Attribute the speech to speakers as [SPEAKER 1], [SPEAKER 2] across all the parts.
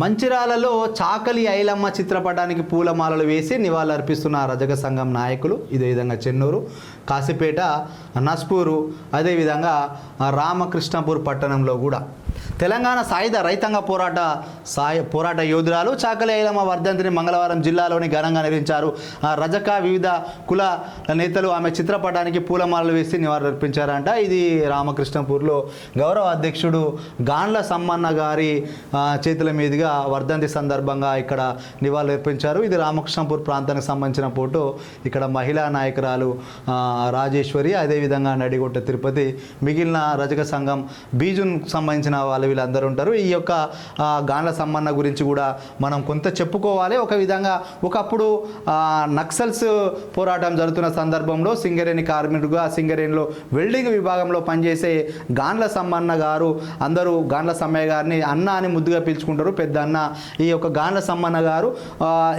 [SPEAKER 1] మంచిరాలలో చాకలి ఐలమ్మ చిత్రపటానికి పూలమాలలు వేసి నివాళులర్పిస్తున్న రజక సంఘం నాయకులు ఇదే విధంగా చెన్నూరు కాసిపేట నస్పూరు అదేవిధంగా రామకృష్ణపూర్ పట్టణంలో కూడా. తెలంగాణ సాయుధ రైతాంగ పోరాట సాయ పోరాట యోధురాలు చాకలి ఐలమ్మ వర్ధంతిని మంగళవారం జిల్లాలోని ఘనంగా నిర్వహించారు. ఆ రజక వివిధ కుల నేతలు ఆమె చిత్రపటానికి పూలమాలలు వేసి నివాళులర్పించారంట. ఇది రామకృష్ణపూర్లో గౌరవ అధ్యక్షుడు గాండ్ల సమ్మన్న గారి చేతుల మీదుగా వర్ధంతి సందర్భంగా ఇక్కడ నివాళులర్పించారు. ఇది రామకృష్ణపూర్ ప్రాంతానికి సంబంధించిన ఫోటో. ఇక్కడ మహిళా నాయకురాలు రాజేశ్వరి అదేవిధంగా నడిగొట్ట తిరుపతి మిగిలిన రజక సంఘం బీజున్ సంబంధించిన వాళ్ళు వీళ్ళందరూ ఉంటారు. ఈ యొక్క గాండ్ల సమ్మన్న గురించి కూడా మనం కొంత చెప్పుకోవాలి. ఒక విధంగా ఒకప్పుడు నక్సల్స్ పోరాటం జరుగుతున్న సందర్భంలో సింగరేణి కార్మికుడుగా సింగరేణిలో వెల్డింగ్ విభాగంలో పనిచేసే గాండ్ల సమ్మన్న గారు అందరూ గాండ్ల సమ్మయ్య గారిని అన్న అని ముద్దుగా పిలుచుకుంటారు. పెద్ద అన్న ఈ యొక్క గాండ్ల సమ్మన్న గారు.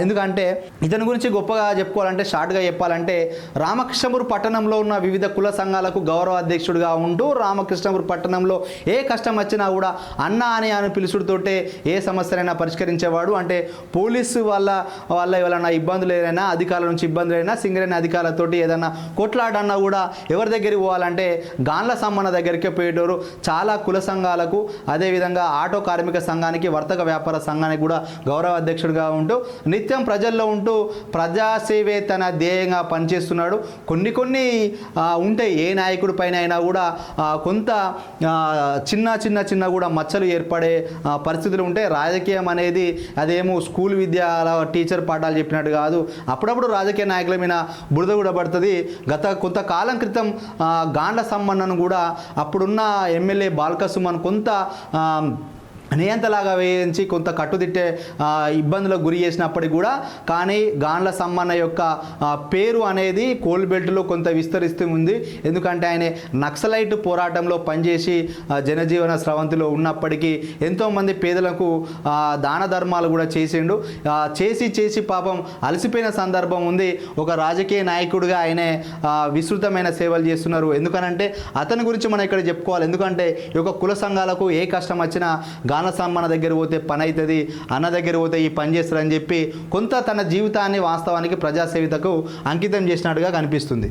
[SPEAKER 1] ఎందుకంటే ఇతని గురించి గొప్పగా చెప్పుకోవాలంటే షార్ట్గా చెప్పాలంటే రామకృష్ణపూర్ పట్టణంలో ఉన్న వివిధ కుల సంఘాలకు గౌరవ అధ్యక్షుడిగా ఉంటూ రామకృష్ణపూర్ పట్టణంలో ఏ కష్టం వచ్చినా కూడా అన్న అని అని పిలుచుడుతోటే ఏ సమస్యనైనా పరిష్కరించేవాడు. అంటే పోలీసు వాళ్ళ వాళ్ళ ఏమైనా ఇబ్బందులు ఏదైనా అధికారుల నుంచి ఇబ్బందులు అయినా సింగరేణి అధికారులతోటి ఏదైనా కొట్లాడన్నా కూడా ఎవరి దగ్గరికి పోవాలంటే గాన్ల సమ్మన్న దగ్గరికే పోయేటోరు చాలా కుల సంఘాలకు అదేవిధంగా ఆటో కార్మిక సంఘానికి వర్తక వ్యాపార సంఘానికి కూడా గౌరవ అధ్యక్షుడిగా ఉంటూ నిత్యం ప్రజల్లో ఉంటూ ప్రజాసేవే తన ధ్యేయంగా పనిచేస్తున్నాడు. కొన్ని కొన్ని ఉంటాయి ఏ నాయకుడి పైన అయినా కూడా కొంత చిన్న చిన్న చిన్న కూడా మచ్చలు ఏర్పడే పరిస్థితులు ఉంటాయి రాజకీయం అనేది అదేమో స్కూల్ విద్య అలా టీచర్ పాఠాలు చెప్పినట్టు కాదు. అప్పుడప్పుడు రాజకీయ నాయకుల మీద బురద కూడా పడుతుంది. గత కొంతకాలం క్రితం గాండ గాండ్ల సంబంధం కూడా అప్పుడున్న ఎమ్మెల్యే బాల్కసుమన్ కొంత నియంతలాగా వేయించి కొంత కట్టుదిట్టే ఇబ్బందులకు గురి చేసినప్పటికీ కూడా కానీ గాండ్ల సమ్మన్న యొక్క పేరు అనేది కోల్ బెల్ట్లో కొంత విస్తరిస్తూ ఉంది. ఎందుకంటే ఆయన నక్సలైట్ పోరాటంలో పనిచేసి జనజీవన స్రవంతిలో ఉన్నప్పటికీ ఎంతోమంది పేదలకు దాన ధర్మాలు కూడా చేసిండు. చేసి చేసి పాపం అలసిపోయిన సందర్భం ఉంది. ఒక రాజకీయ నాయకుడిగా ఆయనే విస్తృతమైన సేవలు చేస్తున్నారు. ఎందుకనంటే అతని గురించి మనం ఇక్కడ చెప్పుకోవాలి. ఎందుకంటే ఈ యొక్క కుల సంఘాలకు ఏ కష్టం వచ్చినా గానసమ్మన దగ్గర పోతే పని అవుతుంది అన్న దగ్గర పోతే ఈ పని చేస్తారని చెప్పి కొంత తన జీవితాన్ని వాస్తవానికి ప్రజాసేవితకు అంకితం చేసినట్టుగా కనిపిస్తుంది.